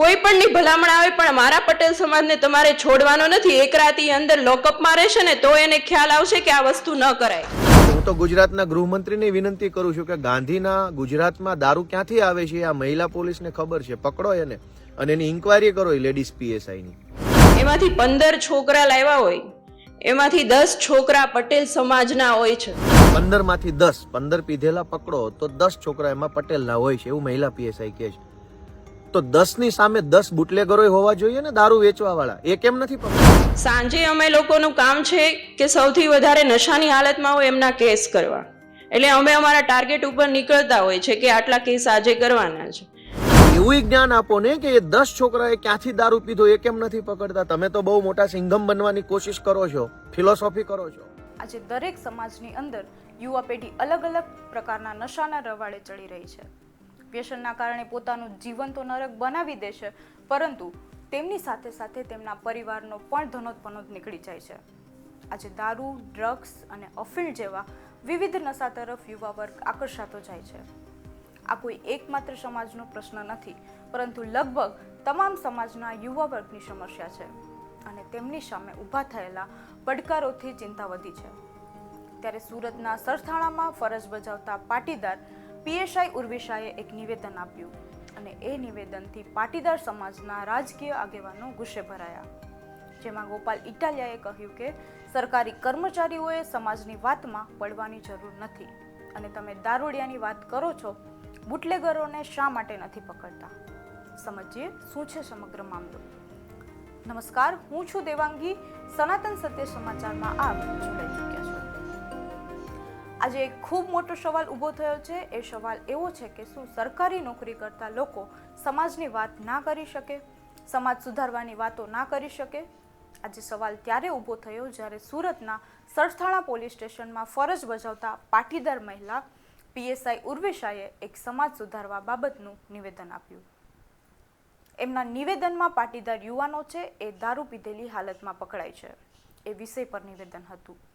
કોઈ પણની ભલામણ આવે પણ મારા પટેલ સમાજને તમારે છોડવાનો નથી. એક રાતી અંદર લોકઅપમાં રહેશે ને તો એને ખ્યાલ આવશે કે આ વસ્તુ ન કરાય. હું તો ગુજરાતના ગૃહમંત્રીને વિનંતી કરું છું કે ગાંધીના ગુજરાતમાં દારૂ ક્યાંથી આવે છે આ મહિલા પોલીસને ખબર છે. પકડો એને અને એની ઇન્કવાયરી કરો એ લેડીઝ પીએસઆઈની એમાંથી પંદર છોકરા લાવ્યા હોય. એમાંથી દસ છોકરા પટેલ સમાજના હોય છે. પંદરમાંથી દસ પંદર પીધેલા પકડો તો દસ છોકરા એમાં પટેલના હોય છે એવું મહિલા પીએસઆઈ કહે છે. તો દસની સામે દસ બુટલેગરો હોવા જોઈએ ને દારૂ વેચવા વાળા એ કેમ નથી પકડતા? સાંજે અમે લોકોનું કામ છે કે સૌથી વધારે નશાની હાલતમાં હોય એમના કેસ કરવા. એટલે અમે અમારા ટાર્ગેટ ઉપર નીકળતા હોય છે કે આટલા કેસ આજે કરવાના છે. એવું જ્ઞાન આપો ને કે એ દસ છોકરાએ ક્યાંથી દારૂ પીધો એ કેમ નથી પકડતા? તમે તો બહુ મોટા સિંઘમ બનવાની કોશિશ કરો છો ફિલોસોફી કરો છો. આજે દરેક સમાજની અંદર યુવા પેઢી અલગ અલગ પ્રકારના નશાના રવાડે ચડી રહી છે. વ્યસનના કારણે પોતાનું જીવન તો નરક બનાવી દેશે, પરંતુ તેમની સાથે સાથે તેમના પરિવારનો પણ ધનોત્પનોત નીકળી જાય છે. આજે દારૂ ડ્રગ્સ અને અફીણ જેવા વિવિધ નશા તરફ યુવા વર્ગ આકર્ષાતો જાય છે. આ કોઈ એકમાત્ર સમાજનો પ્રશ્ન નથી, પરંતુ લગભગ તમામ સમાજના યુવા વર્ગની સમસ્યા છે અને તેમની સામે ઊભા થયેલા પડકારોથી ચિંતા વધી છે. ત્યારે સુરતના સરથાણામાં ફરજ બજાવતા પાટીદાર પીએસઆઈ ઉર્વિશાએ એક નિવેદન આપ્યું અને એ નિવેદનથી પાટીદાર સમાજના રાજકીય આગેવાનો ગુસ્સે ભરાયા. જેમાં ગોપાલ ઇટાલિયાએ કહ્યું કે, સરકારી કર્મચારીઓએ સમાજની વાતમાં પડવાની જરૂર નથી અને તમે દારૂડિયાની વાત કરો છો, બુટલેગરોને શા માટે નથી પકડતા? સમજીએ, શું છે સમગ્ર મામલો? નમસ્કાર, હું છું દેવાંગી, સનાતન સત્ય સમાચારમાં આપ જોડાઈ ચૂક્યા આજે એક ખૂબ મોટો સવાલ ઊભો થયો છે. એ સવાલ એવો છે કે શું સરકારી નોકરી કરતા લોકો સમાજની વાત ના કરી શકે? સમાજ સુધારવાની વાતો ના કરી શકે? આજે સવાલ ત્યારે ઊભો થયો જ્યારે સુરતના સરથાણા પોલીસ સ્ટેશનમાં ફરજ બજાવતા પાટીદાર મહિલા પીએસઆઈ ઉર્વિશાએ એક સમાજ સુધારવા બાબતનું નિવેદન આપ્યું. એમના નિવેદનમાં પાટીદાર યુવાનો છે એ દારૂ પીધેલી હાલતમાં પકડાય છે. એ વિષય પર નિવેદન હતું.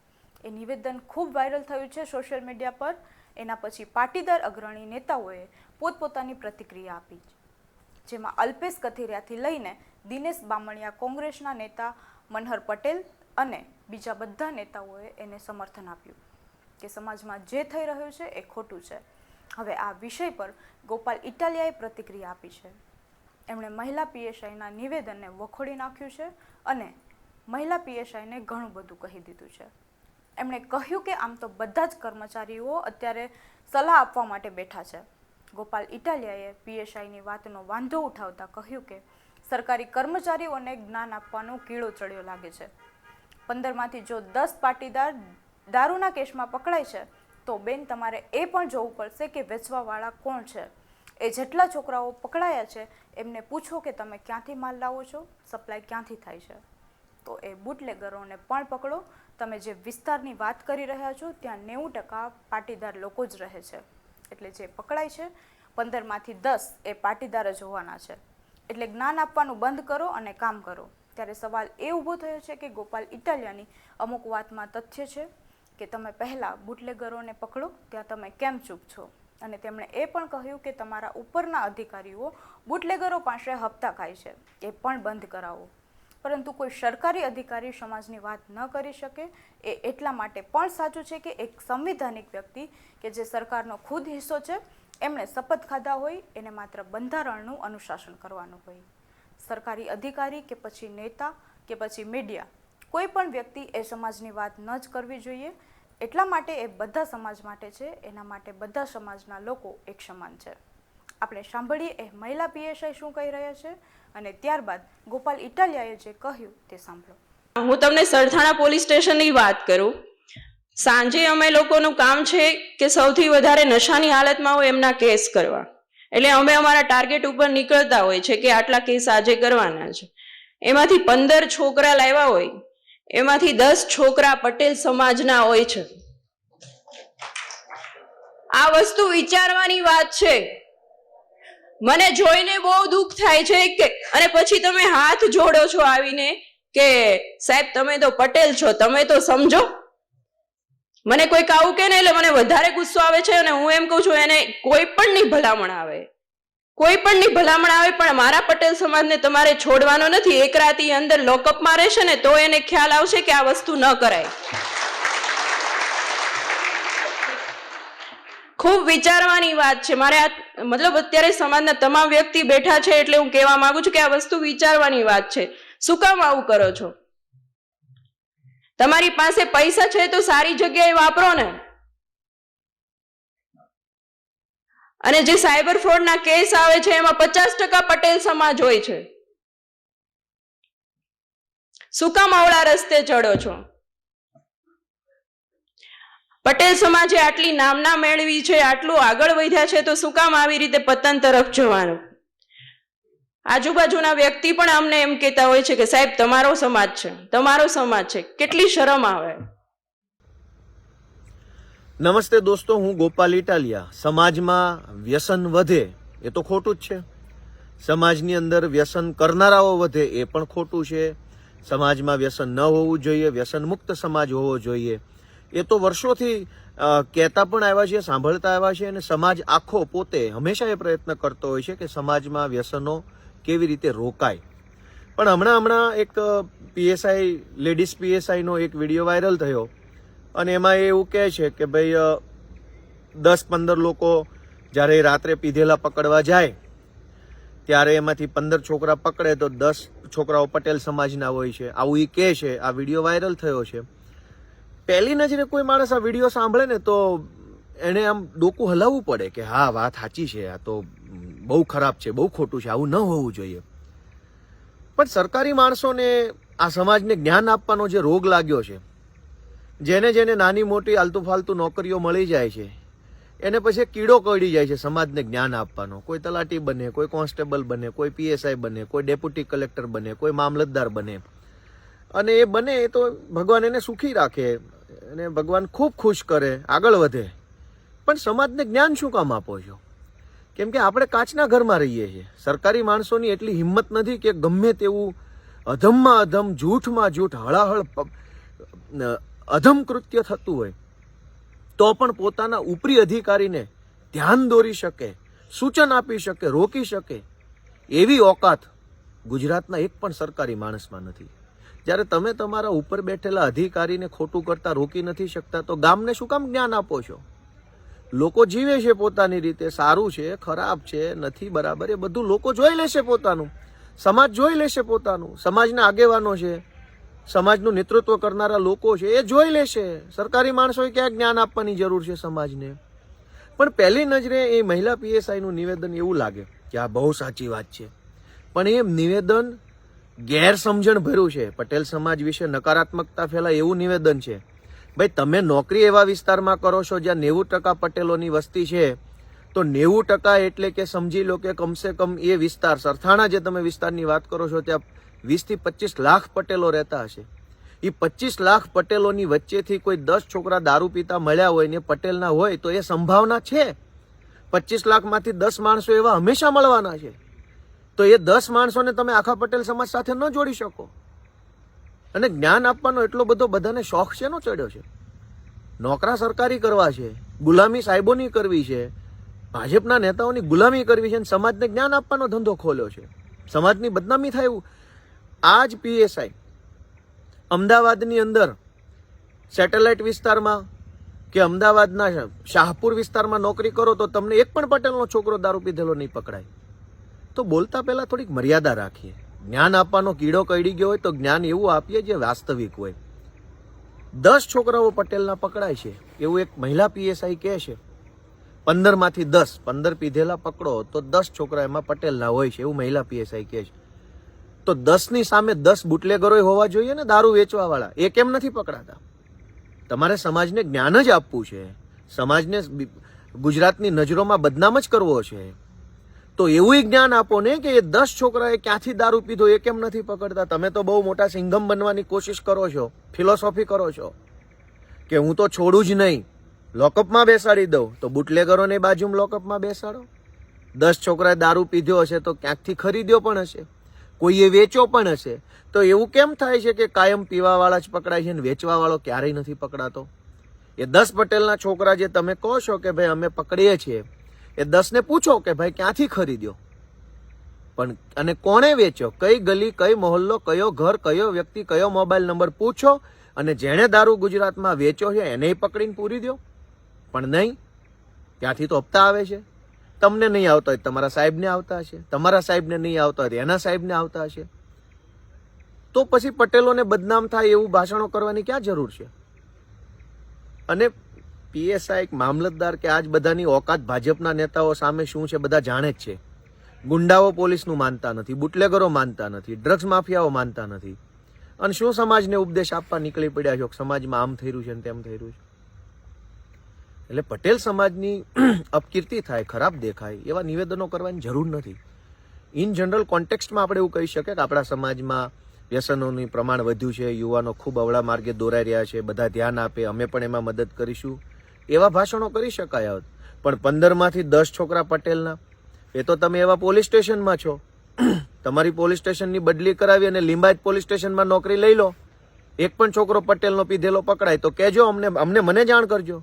એ નિવેદન ખૂબ વાયરલ થયું છે સોશિયલ મીડિયા પર. એના પછી પાટીદાર અગ્રણી નેતાઓએ પોતપોતાની પ્રતિક્રિયા આપી જેમાં અલ્પેશ કથિરિયાથી લઈને દિનેશ બામણિયા કોંગ્રેસના નેતા મનહર પટેલ અને બીજા બધા નેતાઓએ એને સમર્થન આપ્યું કે સમાજમાં જે થઈ રહ્યું છે એ ખોટું છે. હવે આ વિષય પર ગોપાલ ઇટાલિયાએ પ્રતિક્રિયા આપી છે. એમણે મહિલા પીએસઆઈના નિવેદનને વખોડી નાખ્યું છે અને મહિલા પીએસઆઈને ઘણું બધું કહી દીધું છે. એમણે કહ્યું કે આમ તો બધા જ કર્મચારીઓ અત્યારે સલાહ આપવા માટે બેઠા છે. ગોપાલ ઇટાલિયાએ પીએસઆઈની વાતનો વાંધો ઉઠાવતા કહ્યું કે, સરકારી કર્મચારીઓને જ્ઞાન આપવાનો કીડો ચડ્યો લાગે છે. પંદરમાંથી જો દસ પાટીદાર દારૂના કેસમાં પકડાય છે, તો બેન તમારે એ પણ જોવું પડશે કે વેચવાવાળા કોણ છે. એ જેટલા છોકરાઓ પકડાયા છે, એમને પૂછો કે તમે ક્યાંથી માલ લાવો છો? સપ્લાય ક્યાંથી થાય છે? તો એ બુટલેગરોને પણ પકડો તમે જે વિસ્તારની વાત કરી રહ્યા છો, ત્યાં નેવું ટકા પાટીદાર લોકો જ રહે છે. એટલે જે પકડાય છે, પંદરમાંથી દસ એ પાટીદાર જ હોવાના છે. એટલે જ્ઞાન આપવાનું બંધ કરો અને કામ કરો. ત્યારે સવાલ એ ઊભો થયો છે કે ગોપાલ ઇટાલિયાની અમુક વાતમાં તથ્ય છે કે તમે પહેલાં બુટલેગરોને પકડો, ત્યાં તમે કેમ ચૂપ છો? અને તેમણે એ પણ કહ્યું કે તમારા ઉપરના અધિકારીઓ બુટલેગરો પાસે હપ્તા ખાય છે. એ પણ બંધ કરાવો. પરંતુ કોઈ સરકારી અધિકારી સમાજની વાત ન કરી શકે. એ એટલા માટે પણ સાચું છે કે એક સંવિધાનિક વ્યક્તિ કે જે સરકારનો ખુદ હિસ્સો છે, એમણે શપથ ખાધા હોય, એને માત્ર બંધારણનું અનુશાસન કરવાનું હોય. સરકારી અધિકારી કે પછી નેતા કે પછી મીડિયા, કોઈ પણ વ્યક્તિ એ સમાજની વાત ન જ કરવી જોઈએ. એટલા માટે એ બધા સમાજ માટે છે, એના માટે બધા સમાજના લોકો એક સમાન છે. આપણે સાંભળીએ, એ મહિલા પીએસઆઈ શું કહી રહ્યા છે અને ત્યારબાદ ગોપાલ ઇટાલિયાએ જે કહ્યું તે સાંભળો. હું તમને સરથાણા પોલીસ સ્ટેશનની વાત કરું. સાંજે અમે લોકોનું કામ છે કે સૌથી વધારે નશાની હાલતમાં હોય એમના કેસ કરવા. એટલે અમે અમારા ટાર્ગેટ ઉપર નીકળતા હોય છે કે આટલા કેસ આજે કરવાના છે. એમાંથી પંદર છોકરા લાવ્યા હોય, એમાંથી દસ છોકરા પટેલ સમાજના હોય છે. આ વસ્તુ વિચારવાની વાત છે. મને જોઈને બહુ દુઃખ થાય છે કે, અને પછી તમે હાથ જોડો છો આવીને કે, સાહેબ, તમે તો પટેલ છો, તમે તો સમજો. મને કોઈક આવું કે ને એટલે મને વધારે ગુસ્સો આવે છે અને હું એમ કહું છું, એને કોઈ પણ ની ભલામણ આવે. કોઈ પણની ભલામણ આવે, પણ મારા પટેલ સમાજને તમારે છોડવાનો નથી. એક રાતી અંદર લોકઅપમાં રહેશે ને તો એને ખ્યાલ આવશે કે આ વસ્તુ ન કરાય. ખૂબ વિચારવાની વાત છે. મારે આ મતલબ અત્યારે સમાજના તમામ વ્યક્તિ બેઠા છે એટલે હું કહેવા માંગુ છું કે આ વસ્તુ વિચારવાની વાત છે. શું કામ આવું કરો છો? તમારી પાસે પૈસા છે તો સારી જગ્યાએ વાપરો ને. અને જે સાયબર ફ્રોડના કેસ આવે છે એમાં પચાસ ટકા પટેલ સમાજ હોય છે. શું કામ અવળા રસ્તે ચડો છો? પટેલ સમાજે આટલી નામના મેળવી છે, આટલું આગળ વધ્યા છે, તો શું કામ આવી રીતે પતન તરફ જવાનું? આજુબાજુના વ્યક્તિ પણ અમને એમ કહેતા હોય છે કે, સાહેબ, તમારો સમાજ છે, તમારો સમાજ છે, કેટલી શરમ આવે. નમસ્તે દોસ્તો, હું ગોપાલ ઇટાલિયા. સમાજમાં વ્યસન વધે એ તો ખોટું જ છે. સમાજની અંદર વ્યસન કરનારાઓ વધે એ પણ ખોટું છે. સમાજમાં વ્યસન ન હોવું જોઈએ વ્યસન મુક્ત સમાજ હોવો જોઈએ. એ તો વર્ષોથી કહેતા પણ આવ્યા છે, સાંભળતા આવ્યા છે અને સમાજ આખો પોતે હંમેશા એ પ્રયત્ન કરતો હોય છે કે સમાજમાં વ્યસનો કેવી રીતે રોકાય. પણ હમણાં હમણાં એક પીએસઆઈ લેડીઝ પીએસઆઈનો એક વીડિયો વાયરલ થયો અને એમાં એ એવું કહે છે કે ભાઈ દસ પંદર લોકો જ્યારે રાત્રે પીધેલા પકડવા જાય, ત્યારે એમાંથી પંદર છોકરા પકડે તો દસ છોકરાઓ પટેલ સમાજના હોય છે. આવું એ કહે છે. આ વીડિયો વાયરલ થયો છે. પહેલી નજરે કોઈ માણસ આ વીડિયો સાંભળે ને તો એને આમ ડોકું હલાવવું પડે કે હા, વાત સાચી છે, આ તો બહુ ખરાબ છે, બહુ ખોટું છે, આવું ન હોવું જોઈએ. પણ સરકારી માણસોને આ સમાજને જ્ઞાન આપવાનો જે રોગ લાગ્યો છે, જેને જેને નાની મોટી આલતુ ફાલતુ નોકરીઓ મળી જાય છે, એને પછી કીડો કરડી જાય છે સમાજને જ્ઞાન આપવાનો. કોઈ તલાટી બને, કોઈ કોન્સ્ટેબલ બને, કોઈ પીએસઆઈ બને, કોઈ ડેપ્યુટી કલેક્ટર બને, કોઈ મામલતદાર બને. અને એ બને એ તો ભગવાન એને સુખી રાખે. અને ભગવાન ખૂબ ખુશ કરે, આગળ વધે. પણ સમાજને જ્ઞાન શું કામ આપો છો? કેમ કે આપણે કાચના ઘરમાં રહીએ છીએ. સરકારી માણસોની એટલી હિંમત નથી કે ગમે તેવું અધમમાં અધમ, જૂઠમાં જૂઠ, હળાહળ અધમ કૃત્ય થતું હોય, તો પણ પોતાના ઉપરી અધિકારીને ધ્યાન દોરી શકે, સૂચન આપી શકે, રોકી શકે. એવી ઓકાત ગુજરાતના એક પણ સરકારી માણસમાં નથી. જ્યારે તમે તમારા ઉપર બેઠેલા અધિકારીને ખોટું કરતા રોકી નથી શકતા, તો ગામને શું કામ જ્ઞાન આપો છો? લોકો જીવે છે પોતાની રીતે, સારું છે, ખરાબ છે, નથી બરાબર, એ બધું લોકો જોઈ લેશે પોતાનું. સમાજ જોઈ લેશે પોતાનું. સમાજના આગેવાનો છે, સમાજનું નેતૃત્વ કરનારા લોકો છે, એ જોઈ લેશે. સરકારી માણસોએ ક્યાં જ્ઞાન આપવાની જરૂર છે સમાજને? પણ પહેલી નજરે એ મહિલા પીએસઆઈનું નિવેદન એવું લાગે કે આ બહુ સાચી વાત છે. પણ એ નિવેદન ગેરસમજણ ભર્યું છે. પટેલ સમાજ વિશે નકારાત્મકતા ફેલાય એવું નિવેદન છે. ભાઈ, તમે નોકરી એવા વિસ્તારમાં કરો છો જ્યાં નેવું ટકા પટેલોની વસ્તી છે. તો નેવું ટકા એટલે કે સમજી લો કે કમસે કમ એ વિસ્તાર, સરથાણા જે તમે વિસ્તારની વાત કરો છો, ત્યાં વીસથી પચીસ લાખ પટેલો રહેતા હશે. એ પચીસ લાખ પટેલોની વચ્ચેથી કોઈ દસ છોકરા દારૂ પીતા મળ્યા હોય ને પટેલના હોય તો એ સંભાવના છે. પચીસ લાખમાંથી દસ માણસો એવા હંમેશા મળવાના છે. તો એ દસ માણસોને તમે આખા પટેલ સમાજ સાથે ન જોડી શકો. અને જ્ઞાન આપવાનો એટલો બધો બધાને શોખ શેનો ચડ્યો છે. નોકરા સરકારી કરવા છે, ગુલામી સાહેબોની કરવી છે, ભાજપના નેતાઓની ગુલામી કરવી છે, અને સમાજને જ્ઞાન આપવાનો ધંધો ખોલ્યો છે. સમાજની બદનામી થાય એવું. આ જ પીએસઆઈ અમદાવાદની અંદર સેટેલાઇટ વિસ્તારમાં કે અમદાવાદના શાહપુર વિસ્તારમાં નોકરી કરો તો તમને એક પણ પટેલનો છોકરો દારૂ પીધેલો નહીં પકડાય. તો બોલતા પહેલાં થોડીક મર્યાદા રાખીએ. જ્ઞાન આપવાનો કીડો કઈડી ગયો હોય તો જ્ઞાન એવું આપીએ જે વાસ્તવિક હોય. દસ છોકરાઓ પટેલના પકડાય છે, એવું એક મહિલા પીએસઆઈ કહે છે. પંદરમાંથી દસ, પંદર પીધેલા પકડો તો દસ છોકરા એમાં પટેલના હોય છે, એવું મહિલા પીએસઆઈ કહે છે. તો દસની સામે દસ બુટલેગરો હોવા જોઈએ ને દારૂ વેચવાવાળા? એ કેમ નથી પકડાતા? તમારે સમાજને જ્ઞાન જ આપવું છે. સમાજને ગુજરાતની નજરોમાં બદનામ જ કરવો છે. તો એવું જ્ઞાન આપો ને કે એ દસ છોકરાએ ક્યાંથી દારૂ પીધો એ કેમ નથી પકડતા? તમે તો બહુ મોટા સિંઘમ બનવાની કોશિશ કરો છો, ફિલોસોફી કરો છો કે હું તો છોડું જ નહીં. લોકઅપમાં બેસાડી દઉં. તો બુટલેગરોને બાજુમાં લોકઅપમાં બેસાડો. દસ છોકરાએ દારૂ પીધો હશે તો ક્યાંકથી ખરીદ્યો પણ હશે? કોઈએ વેચો પણ હશે? તો એવું કેમ થાય છે કે કાયમ પીવાવાળા જ પકડાય છે ને વેચવાવાળો ક્યારેય નથી પકડાતો? એ દસ પટેલના છોકરા જે તમે કહો છો કે ભાઈ અમે પકડીએ છીએ એ દસને પૂછો કે ભાઈ ક્યાંથી ખરીદ્યો? પણ અને કોણે વેચ્યો? કઈ ગલી, કઈ મોહલ્લો, કયો ઘર, કયો વ્યક્તિ, કયો મોબાઈલ નંબર પૂછો અને જેણે દારૂ ગુજરાતમાં વેચ્યો છે એને પકડીને પૂરી દો પણ નહીં, ત્યાંથી તો હપ્તા આવે છે. તમને નહીં આવતા હોય તમારા સાહેબને આવતા હશે. તમારા સાહેબને નહીં આવતા હોય એના સાહેબને આવતા હશે. તો પછી પટેલોને બદનામ થાય એવું ભાષણો કરવાની ક્યાં જરૂર છે? અને પીએસઆઈ એક મામલતદાર કે આજ બધાની ઓકાત ભાજપના નેતાઓ સામે શું છે બધા જાણે જ છે. ગુંડાઓ પોલીસનું માનતા નથી, બુટલેગરો માનતા નથી, ડ્રગ્સ માફિયાઓ માનતા નથી. અને શું સમાજને ઉપદેશ આપવા નીકળી પડ્યા છો? સમાજમાં આમ થઈ રહ્યું છે તેમ થઈ રહ્યું છે. એટલે પટેલ સમાજની અપકીર્તિ થાય, ખરાબ દેખાય, એવા નિવેદનો કરવાની જરૂર નથી. ઇન જનરલ કોન્ટેક્સ્ટમાં આપણે એવું કહી શકીએ કે આપણા સમાજમાં વ્યસનોનું પ્રમાણ વધ્યું છે, યુવાનો ખૂબ અવળા માર્ગે દોરાઈ રહ્યા છે, બધા ધ્યાન આપે, અમે પણ એમાં મદદ કરીશું. એવા ભાષણો કરી શકાય હોત પણ પંદરમાંથી દસ છોકરા પટેલના. એ તો તમે એવા પોલીસ સ્ટેશનમાં છો. તમારી પોલીસ સ્ટેશનની બદલી કરાવી અને લિંબાયત પોલીસ સ્ટેશનમાં નોકરી લઈ લો. એક પણ છોકરો પટેલનો પીધેલો પકડાય તો કહેજો અમને અમને મને જાણ કરજો.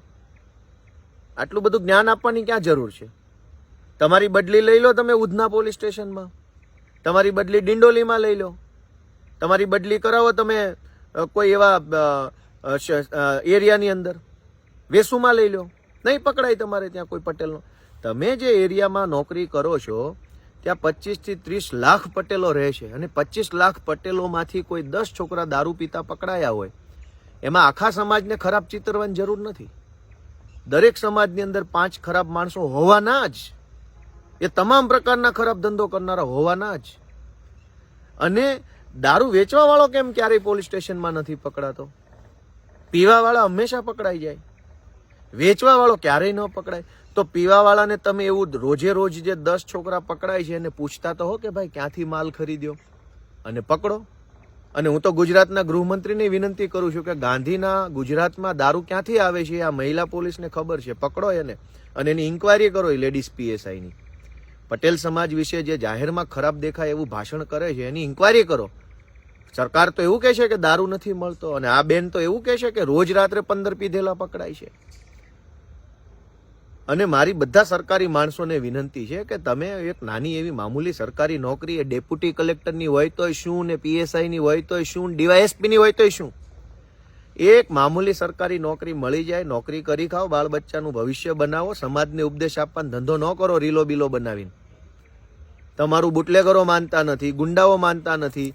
આટલું બધું જ્ઞાન આપવાની ક્યાં જરૂર છે? તમારી બદલી લઈ લો તમે ઉધના પોલીસ સ્ટેશનમાં. તમારી બદલી ડિંડોલીમાં લઈ લો. તમારી બદલી કરાવો તમે કોઈ એવા એરિયાની અંદર. વેસુમાં લઈ લો. નહીં પકડાય તમારે ત્યાં કોઈ પટેલનો. તમે જે એરિયામાં નોકરી કરો છો, ત્યાં પચીસથી ત્રીસ લાખ પટેલો રહે છે અને પચીસ લાખ પટેલોમાંથી કોઈ દસ છોકરા દારૂ પીતા પકડાયા હોય, એમાં આખા સમાજને ખરાબ ચિતરવાની જરૂર નથી. દરેક સમાજની અંદર પાંચ ખરાબ માણસો હોવાના જ. એ તમામ પ્રકારના ખરાબ ધંધો કરનારા હોવાના જ. અને દારૂ વેચવા વાળો કેમ ક્યારેય પોલીસ સ્ટેશનમાં નથી પકડાતો? પીવાવાળા હંમેશા પકડાઈ જાય. વેચવા વાળો ક્યારેય ન પકડાય. તો પીવા વાળાને તમે એવું રોજે રોજ જે દસ છોકરા પકડાય છે એને પૂછતા તો હો કે ભાઈ ક્યાંથી માલ ખરીદ્યો? અને પકડો. અને હું તો ગુજરાતના ગૃહમંત્રીને વિનંતી કરું છું કે ગાંધીના ગુજરાતમાં દારૂ ક્યાંથી આવે છે આ મહિલા પોલીસને ખબર છે. પકડો એને. અને એની ઇન્કવાયરી કરો એ લેડીઝ પીએસઆઈની. પટેલ સમાજ વિશે જે જાહેરમાં ખરાબ દેખાય એવું ભાષણ કરે છે, એની ઇન્કવાયરી કરો. સરકાર તો એવું કહે છે કે દારૂ નથી મળતો. અને આ બેન તો એવું કહે છે કે રોજ રાત્રે પંદર પીધેલા પકડાય છે. અને મારી બધા સરકારી માણસોને વિનંતી છે કે તમે એક નાની એવી મામૂલી સરકારી નોકરી, એ ડેપ્યુટી કલેક્ટરની હોય તોય શું ને પીએસઆઈની હોય તોય શું ડીવાયએસપીની હોય તોય શું? એક મામૂલી સરકારી નોકરી મળી જાય, નોકરી કરી ખાઓ, બાળ બચ્ચાનું ભવિષ્ય બનાવો, સમાજને ઉપદેશ આપવાનો, ધંધો ન કરો, રીલો બીલો બનાવીને. તમારું બુટલેગરો માનતા નથી, ગુંડાઓ માનતા નથી.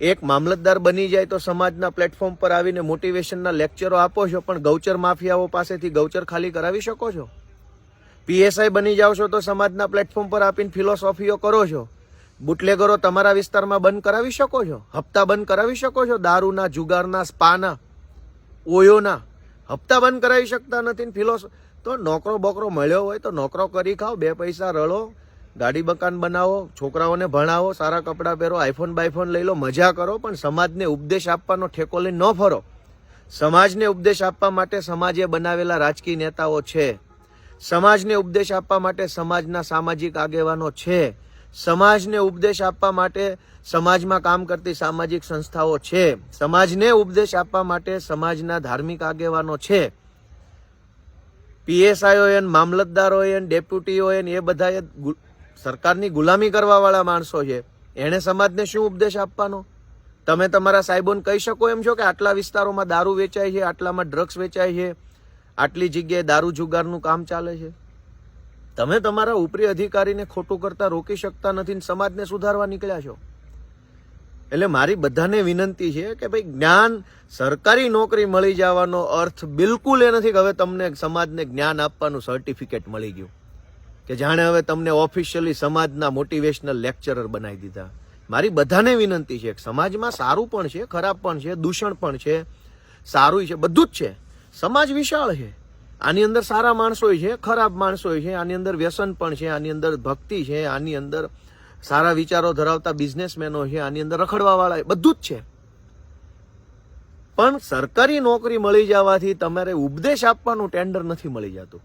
એક મામલતદાર બની જાય તો સમાજના પ્લેટફોર્મ પર આવીને મોટિવેશનના લેક્ચરો આપો છો, પણ ગૌચર માફિયાઓ પાસેથી ગૌચર ખાલી કરાવી શકો છો? પીએસઆઈ બની જાઓ છો તો સમાજના પ્લેટફોર્મ પર આપીને ફિલોસોફીઓ કરો છો. બુટલેગરો તમારા વિસ્તારમાં બંધ કરાવી શકો છો? હપ્તા બંધ કરાવી શકો છો? દારૂના, જુગારના, સ્પાના, ઓયોના. હપ્તા બંધ કરાવી શકતા નથી ને ફિલોસો તો નોકરો બોકરો મળ્યો હોય તો નોકરો કરી ખાઓ, બે પૈસા રળો, ગાડી મકાન બનાવો, છોકરાઓને ભણાવો, સારા કપડાં પહેરો આઈફોન બાઈફોન લઈ લો, મજા કરો, પણ સમાજને ઉપદેશ આપવાનો ઠેકો લઈને ન ફરો. સમાજને ઉપદેશ આપવા માટે સમાજે બનાવેલા રાજકીય નેતાઓ છે. સમાજને ઉપદેશ આપવા માટે સમાજના સામાજિક આગેવાનો છે. સમાજને ઉપદેશ આપવા માટે સમાજમાં કામ કરતી સામાજિક સંસ્થાઓ છે. સમાજને ઉપદેશ આપવા માટે સમાજના ધાર્મિક આગેવાનો છે. પીએસઆઈ હોય ને મામલતદાર હોય ને ડેપ્યુટી હોય ને એ બધા સરકારની ગુલામી કરવાવાળા માણસો છે. એણે સમાજને શું ઉપદેશ આપવાનો? તમે તમારા સાહેબોને કહી શકો એમ છો કે આટલા વિસ્તારોમાં દારૂ વેચાય છે, આટલામાં ડ્રગ્સ વેચાય છે? આટલી જગ્યાએ દારૂ જુગારનું કામ ચાલે છે? તમે તમારા ઉપરી અધિકારીને ખોટું કરતા રોકી શકતા નથી ને સમાજને સુધારવા નીકળ્યા છો? એટલે મારી બધાને વિનંતી છે કે ભાઈ, જ્ઞાન, સરકારી નોકરી મળી જવાનો અર્થ બિલકુલ એ નથી કે હવે તમને સમાજને જ્ઞાન આપવાનું સર્ટિફિકેટ મળી ગયું. કે જાણે હવે તમને ઓફિશિયલી સમાજના મોટિવેશનલ લેક્ચરર બનાવી દીધા. મારી બધાને વિનંતી છે સમાજમાં સારું પણ છે, ખરાબ પણ છે, દૂષણ પણ છે, સારું છે, બધું જ છે. સમાજ વિશાળ છે. આની અંદર સારા માણસો છે, ખરાબ માણસો છે, આની અંદર વ્યસન પણ છે, આની અંદર ભક્તિ છે, આની અંદર સારા વિચારો ધરાવતા બિઝનેસમેનો છે, આની અંદર રખડવા વાળા બધું જ છે. પણ સરકારી નોકરી મળી જવાથી તમારે ઉપદેશ આપવાનું ટેન્ડર નથી મળી જતું.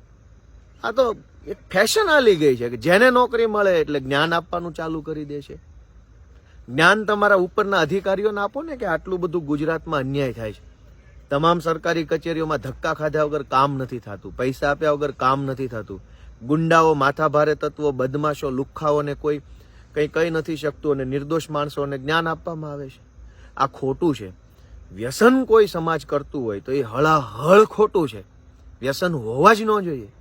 આ તો એક ફેશન આલી ગઈ છે કે જેને નોકરી મળે એટલે જ્ઞાન આપવાનું ચાલુ કરી દે છે. જ્ઞાન તમારા ઉપરના અધિકારીઓને આપો ને કે આટલું બધું ગુજરાતમાં અન્યાય થાય છે. તમામ સરકારી કચેરીઓમાં ધક્કા ખાધા વગર કામ નથી થતું. પૈસા આપ્યા વગર કામ નથી થતું. ગુંડાઓ, માથાભારે તત્વો, બદમાશો, લુખ્ખાઓને કોઈ કંઈ કહી નથી શકતું અને નિર્દોષ માણસોને જ્ઞાન આપવામાં આવે છે. આ ખોટું છે. વ્યસન કોઈ સમાજ કરતું હોય તો એ હળાહળ ખોટું છે. વ્યસન હોવા જ ન જોઈએ.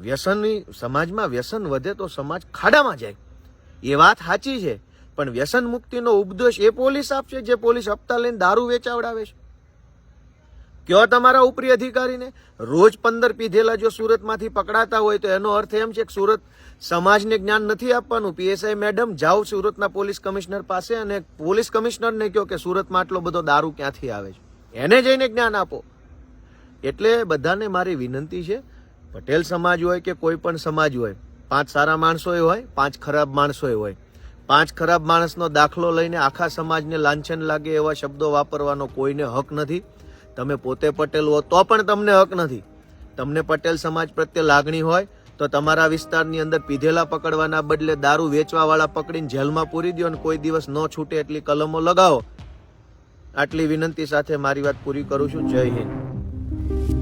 વ્યસનની સમાજમાં વ્યસન વધે તો સમાજ ખાડામાં જાય. એ વાત સાચી છે, પણ વ્યસન મુક્તિનો ઉપદેશ એ પોલીસ આપશે જે પોલીસ હપ્તા લઈને દારૂ વેચાવડાવે છે. કયો તમારા ઉપરી અધિકારીને? રોજ પંદર પીધેલા જો સુરતમાંથી પકડાતા હોય તો એનો અર્થ એમ છે કે સુરત સમાજને જ્ઞાન નથી આપવાનું. પીએસઆઈ મેડમ, જાઓ સુરતના પોલીસ કમિશનર પાસે અને પોલીસ કમિશનરને કહો કે સુરતમાં આટલો બધો દારૂ ક્યાંથી આવે છે? એને જઈને જ્ઞાન આપો. એટલે બધાને મારી વિનંતી છે, પટેલ સમાજ હોય કે કોઈ પણ સમાજ હોય, પાંચ સારા માણસો હોય, પાંચ ખરાબ માણસો હોય, પાંચ ખરાબ માણસનો દાખલો લઈને આખા સમાજને લાંછન લાગે એવા શબ્દો વાપરવાનો કોઈને હક નથી. તમે પોતે પટેલ હો તો પણ તમને હક નથી. તમને પટેલ સમાજ પ્રત્યે લાગણી હોય, તો તમારા વિસ્તારની અંદર પીધેલા પકડવાના બદલે દારૂ વેચવાવાળા પકડીને જેલમાં પૂરી દો અને કોઈ દિવસ ન છૂટે એટલી કલમો લગાવો. આટલી વિનંતી સાથે મારી વાત પૂરી કરું છું. જય હિન્દ.